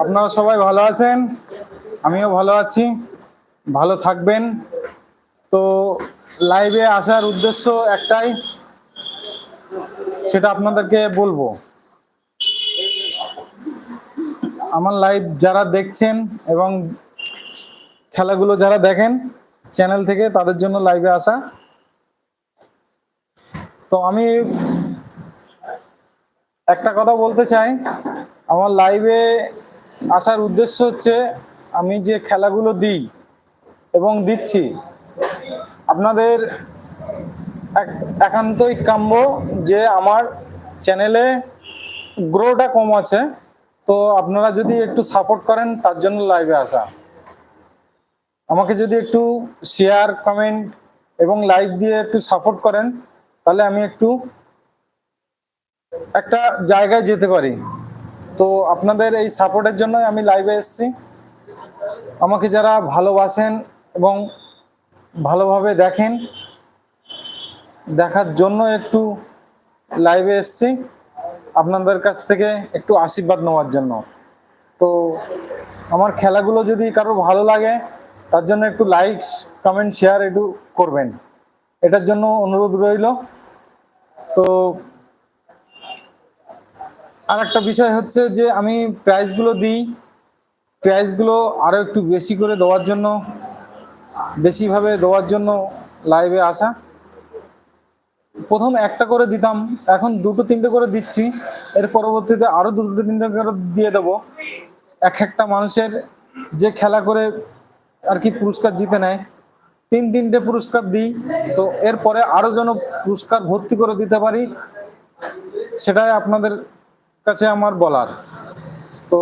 আপনারা সবাই ভালো আছেন? আমিও ভালো আছি। ভালো থাকবেন। তো লাইভে আসার উদ্দেশ্য একটাই, সেটা আপনাদেরকে বলব। আমার লাইভ যারা দেখছেন এবং খেলাগুলো যারা দেখেন চ্যানেল থেকে তাদের জন্য লাইভে আসা। তো আমি একটা কথা বলতে চাই। আমার লাইভে আসার উদ্দেশ্য হচ্ছে আমি যে খেলাগুলো দিই এবং দিচ্ছি, আপনাদের এক- একান্তই কাম্য যে আমার চ্যানেলে গ্রোটা কম আছে, তো আপনারা যদি একটু সাপোর্ট করেন, তার জন্য লাইভে আসা। আমাকে যদি একটু শেয়ার, কমেন্ট এবং লাইক দিয়ে একটু সাপোর্ট করেন, তাহলে আমি একটু একটা জায়গায় যেতে পারি। তো আপনাদের এই সাপোর্টের জন্য আমি লাইভে এসেছি। আমাকে যারা ভালোবাসেন এবং ভালোভাবে দেখেন, দেখার জন্য একটু লাইভে এসেছি। আপনাদের কাছ থেকে একটু আশীর্বাদ নেওয়ার জন্য। তো আমার খেলাগুলো যদি কারও ভালো লাগে, তার জন্য একটু লাইক কমেন্ট শেয়ার একটু করবেন। এটার জন্য অনুরোধ রইল। তো আর একটা বিষয় হচ্ছে যে আমি প্রাইজগুলো দিই। প্রাইজগুলো আরও একটু বেশি করে দেওয়ার জন্য, বেশিভাবে দেওয়ার জন্য লাইভে আসা। প্রথম একটা করে দিতাম, এখন দুটো তিনটে করে দিচ্ছি। এর পরবর্তীতে আরও দুটো তিনটে করে দিয়ে দেবো। এক একটা মানুষের যে খেলা করে আর কি পুরস্কার জিতে নেয়, তিন তিনটে পুরস্কার দিই। তো এরপরে আরও যেন পুরস্কার ভর্তি করে দিতে পারি, সেটাই আপনাদের কাছে আমার বলার। তো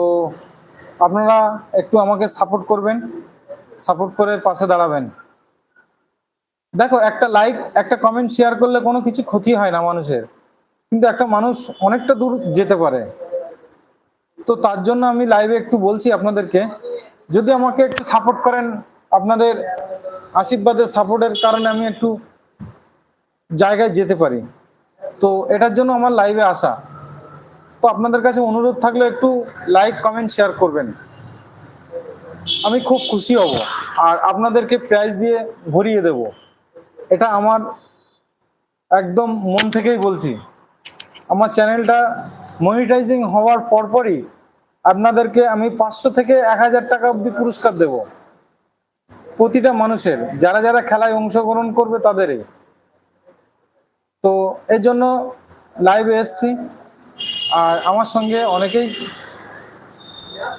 আপনারা একটু আমাকে সাপোর্ট করবেন সাপোর্ট করে পাশে দাঁড়াবেন। দেখো, একটা লাইক একটা কমেন্ট শেয়ার করলে কোনো কিছু ক্ষতি হয় না মানুষের। কিন্তু একটা মানুষ অনেকটা দূর যেতে পারে। তো তার জন্য আমি লাইভে একটু বলছি আপনাদেরকে, যদি আমাকে একটু সাপোর্ট করেন, আপনাদের আশীর্বাদের সাপোর্টের কারণে আমি একটু জায়গায় যেতে পারি। তো এটার জন্য আমার লাইভে আসা। তো আপনাদের কাছে অনুরোধ থাকলে একটু লাইক কমেন্ট শেয়ার করবেন। আমি খুব খুশি হব আর আপনাদেরকে প্রাইজ দিয়ে ভরিয়ে দেব। এটা আমার একদম মন থেকেই বলছি। আমার চ্যানেলটা মনিটাইজিং হওয়ার পরপরই আপনাদেরকে আমি পাঁচশো থেকে এক হাজার টাকা অবধি পুরস্কার দেব। প্রতিটা মানুষের, যারা যারা খেলায় অংশগ্রহণ করবে তাদেরই। তো এর জন্য লাইভে এসছি। আর আমার সঙ্গে অনেকেই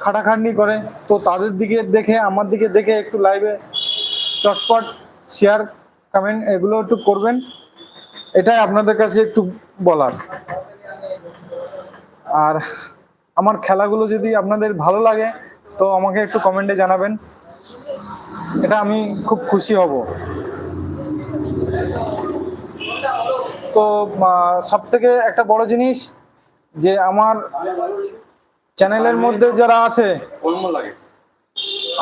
খাটাখাটনি করে। তো তাদের দিকে দেখে, আমার দিকে দেখে একটু লাইভে চটপট শেয়ার কমেন্ট এগুলো একটু করবেন। এটাই আপনাদের কাছে একটু বলার। আর আমার খেলাগুলো যদি আপনাদের ভালো লাগে, তো আমাকে একটু কমেন্টে জানাবেন। এটা আমি খুব খুশি হব। তো সব থেকে একটা বড় জিনিস যে আমার চ্যানেলের মধ্যে যারা আছে,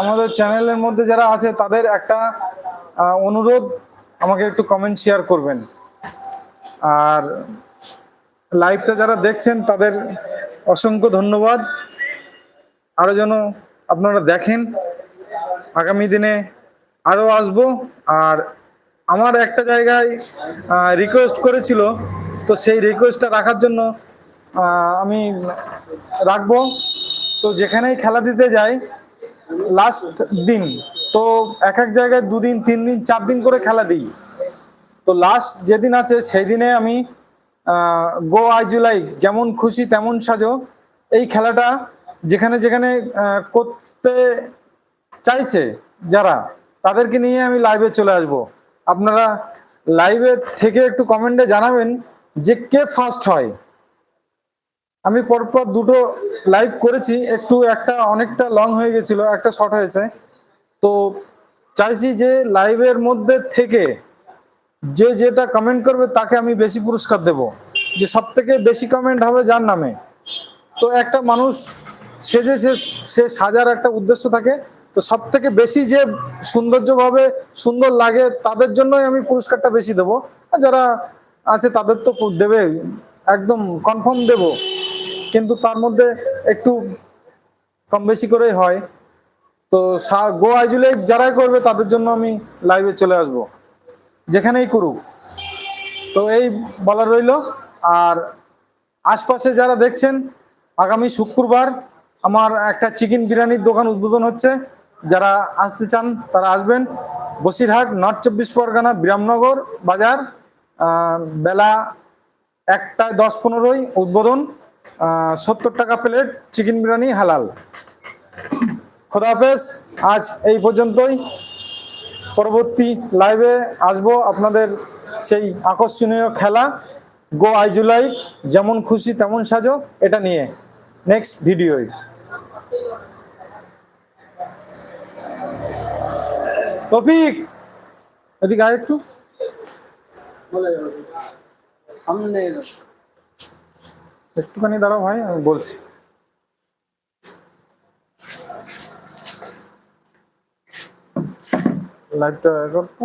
আমাদের চ্যানেলের মধ্যে যারা আছে, তাদের একটা অনুরোধ আমাকে একটু কমেন্ট শেয়ার করবেন। আর লাইভটা যারা দেখছেন, তাদের অসংখ্য ধন্যবাদ। আরও যেন আপনারা দেখেন, আগামী দিনে আরও আসব। আর আমার একটা জায়গায় রিকোয়েস্ট করেছিল, তো সেই রিকোয়েস্টটা রাখার জন্য আমি রাখব। তো যেখানেই খেলা দিতে যাই লাস্ট দিন, তো এক এক জায়গায় দুদিন তিন দিন চার দিন করে খেলা দিই। তো লাস্ট যেদিন আছে সেই দিনে আমি গো আই জুলাই যেমন খুশি তেমন সাজো। এই খেলাটা যেখানে যেখানে করতে চাইছে যারা, তাদেরকে নিয়ে আমি লাইভে চলে আসব। আপনারা লাইভে থেকে একটু কমেন্টে জানাবেন যে কে ফার্স্ট হয়। আমি পরপর দুটো লাইভ করেছি, একটু একটা অনেকটা লং হয়ে গেছিল, একটা শর্ট হয়েছে। তো চাইছি যে লাইভের মধ্যে থেকে যে যেটা কমেন্ট করবে তাকে আমি বেশি পুরস্কার দেব। যে সব থেকে বেশি কমেন্ট হবে যার নামে। তো একটা মানুষ সে যে সে সাজার একটা উদ্দেশ্য থাকে। তো সব থেকে বেশি যে সৌন্দর্যভাবে সুন্দর লাগে তাদের জন্যই আমি পুরস্কারটা বেশি দেবো। আর যারা আছে তাদের তো দেবে, একদম কনফার্ম দেব। কিন্তু তার মধ্যে একটু কম বেশি করেই হয়। তো গো আইজুলে যারাই করবে তাদের জন্য আমি লাইভে চলে আসব। যেখানেই করুক। তো এই বলা রইল। আর আশপাশে যারা দেখছেন, আগামী শুক্রবার আমার একটা চিকেন বিরিয়ানির দোকান উদ্বোধন হচ্ছে। যারা আসতে চান, তারা আসবেন। বসিরহাট নর্থ চব্বিশ পরগনা, বিরামনগর বাজার বেলা একটায় দশ পনেরোই উদ্বোধন। সত্তর টাকা প্লেট চিকেন বিরিয়ানি হালাল। খোদা হাফেজ, আজ এই পর্যন্তই। পরবর্তী লাইভে আসব আপনাদের সেই আকর্ষণীয় খেলা, গো আইজুলাই যেমন খুশি তেমন সাজো, এটা নিয়ে। নেক্সট ভিডিওয় টপিক এদিকে আয় একটু। সামনে একটুখানি দাঁড়াও ভাই আমি বলছি। লাইভটা করতো